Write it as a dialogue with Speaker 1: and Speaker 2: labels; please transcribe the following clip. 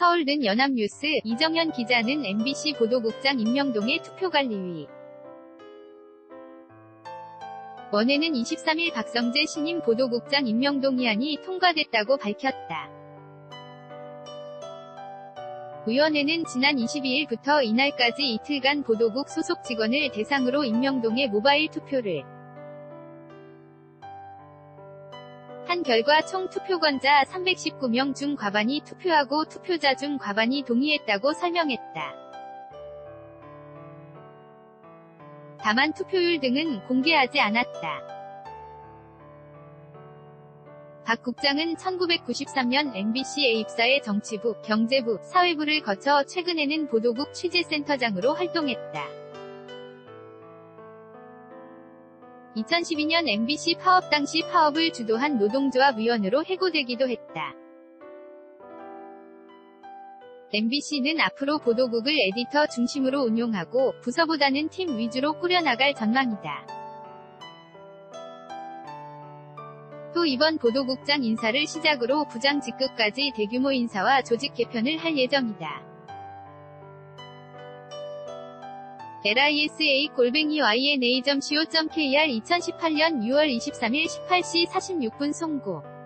Speaker 1: 서울든 연합뉴스 이정현 기자는 MBC 보도국장 임명동의 투표관리위 원에는 23일 박성재 신임 보도국장 임명동 의안이 통과됐다고 밝혔다. 의원회는 지난 22일부터 이날까지 이틀간 보도국 소속 직원을 대상으로 임명동의 모바일 투표를 한 결과 총 투표권자 319명 중 과반이 투표하고 투표자 중 과반이 동의했다고 설명했다. 다만 투표율 등은 공개하지 않았다. 박 국장은 1993년 MBC에 입사해 정치부, 경제부, 사회부를 거쳐 최근에는 보도국 취재센터장으로 활동했다. 2012년 MBC 파업 당시 파업을 주도한 노동조합 위원으로 해고되기도 했다. MBC는 앞으로 보도국을 에디터 중심으로 운용하고 부서보다는 팀 위주로 꾸려나갈 전망이다. 또 이번 보도국장 인사를 시작으로 부장 직급까지 대규모 인사와 조직 개편을 할 예정이다. Lisa 골뱅이 yna.co.kr 2018년 6월 23일 18시 46분 송고